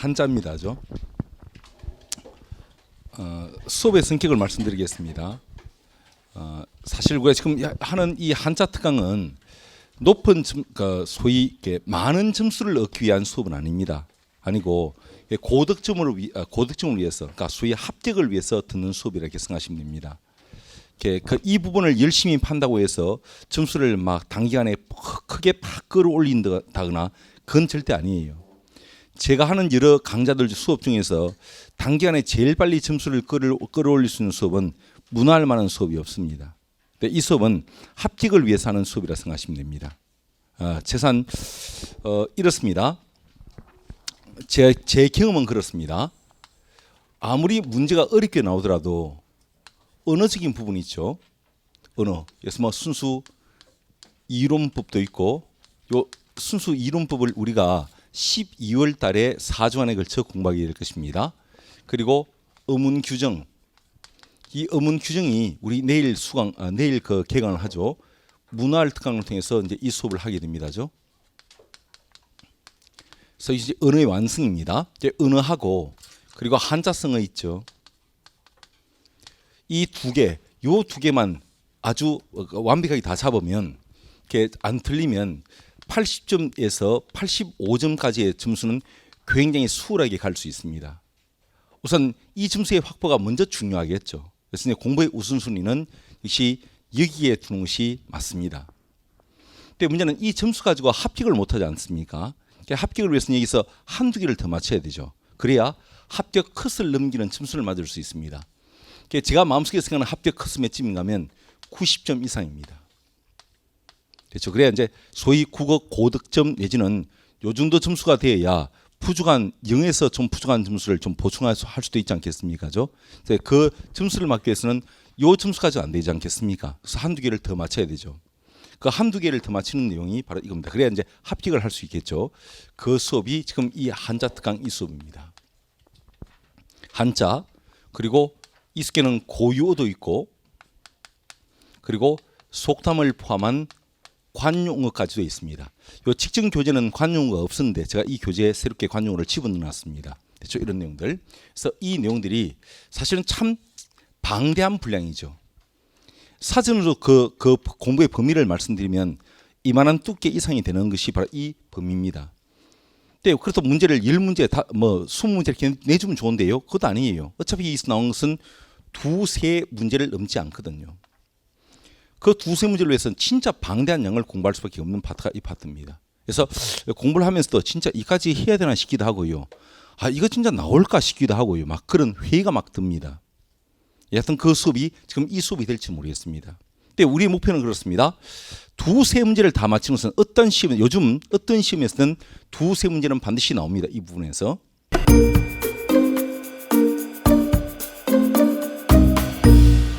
한자입니다죠. 어, 수업의 성격을 말씀드리겠습니다. 어, 사실 우리가 지금 하는 이 한자 특강은 높은 점, 그 소위 이렇게 많은 점수를 얻기 위한 수업은 아닙니다. 아니고 고득점을 위, 아, 고득점을 위해서, 그러니까 소위 합격을 위해서 듣는 수업이라 생각하시면 됩니다. 이렇게 그이 부분을 열심히 판다고 해서 점수를 막 단기간에 크게 팍 끌어올린다거나 그건 절대 아니에요. 제가 하는 여러 강좌들 수업 중에서 단기간에 제일 빨리 점수를 끌어, 끌어올릴 수 있는 수업은 문화할 만한 수업이 없습니다. 이 수업은 합격을 위해서 하는 수업이라 생각하시면 됩니다. 어, 재산 어, 이렇습니다. 제, 제 경험은 그렇습니다. 아무리 문제가 어렵게 나오더라도 언어적인 부분이 있죠. 언어. 그래서 뭐 순수 이론법도 있고 요 순수 이론법을 우리가 12월 달에 4주간에 걸쳐 공부하게 될 것입니다. 그리고 어문 규정. 이 어문 규정이 우리 내일 수강 아, 내일 그 개강을 하죠. 문화를 특강을 통해서 이제 이 수업을 하게 됩니다죠. 그래서 이제 언어의 완성입니다. 이제 언어하고 그리고 한자성어 있죠. 이 두 개, 요 두 개만 아주 완벽하게 다 잡으면 이렇게 안 틀리면 80점에서 85점까지의 점수는 굉장히 수월하게 갈 수 있습니다. 우선 이 점수의 확보가 먼저 중요하겠죠. 그래서 공부의 우선순위는 역시 여기에 두는 것이 맞습니다. 근데 문제는 이 점수 가지고 합격을 못하지 않습니까? 그러니까 합격을 위해서는 여기서 한두 개를 더 맞춰야 되죠. 그래야 합격 컷을 넘기는 점수를 맞을 수 있습니다. 그러니까 제가 마음속에 생각하는 합격 컷은 몇 점인가 하면 90점 이상입니다. 그렇죠. 그래야 이제 소위 국어 고득점 내지는 요 정도 점수가 돼야 부족한 0에서 좀 부족한 점수를 좀 보충할 수, 할 수도 있지 않겠습니까죠? 그래서 그 점수를 맞기 위해서는 요 점수까지 안 되지 않겠습니까? 그래서 한두 개를 더 맞춰야 되죠. 그 한두 개를 더 맞추는 내용이 바로 이겁니다. 그래야 이제 합격을 할 수 있겠죠. 그 수업이 지금 이 한자 특강 이 수업입니다. 한자 그리고 이 숙제는 고유어도 있고 그리고 속담을 포함한 관용어까지도 있습니다. 요 직전 교재는 관용어가 없었는데 제가 이 교재에 새롭게 관용어를 집어넣었습니다. 그렇죠? 이런 내용들. 그래서 이 내용들이 사실은 참 방대한 분량이죠. 사전으로 그, 그 공부의 범위를 말씀드리면 이만한 두께 이상이 되는 것이 바로 이 범위입니다. 근데 그래서 문제를 열 문제 다뭐 스무 문제 이렇게 내주면 좋은데요. 그것도 아니에요. 어차피 여기서 나온 것은 두세 문제를 넘지 않거든요. 그 두세 문제를 위해서는 진짜 방대한 양을 공부할 수밖에 없는 파트가 이 파트입니다. 그래서 공부를 하면서도 진짜 이까지 해야 되나 싶기도 하고요. 아 이거 진짜 나올까 싶기도 하고요. 막 그런 회의가 막 듭니다. 여하튼 그 수업이 지금 이 수업이 될지 모르겠습니다. 근데 우리의 목표는 그렇습니다. 두세 문제를 다 맞히는 것은 어떤 시험 요즘 어떤 시험에서는 두세 문제는 반드시 나옵니다. 이 부분에서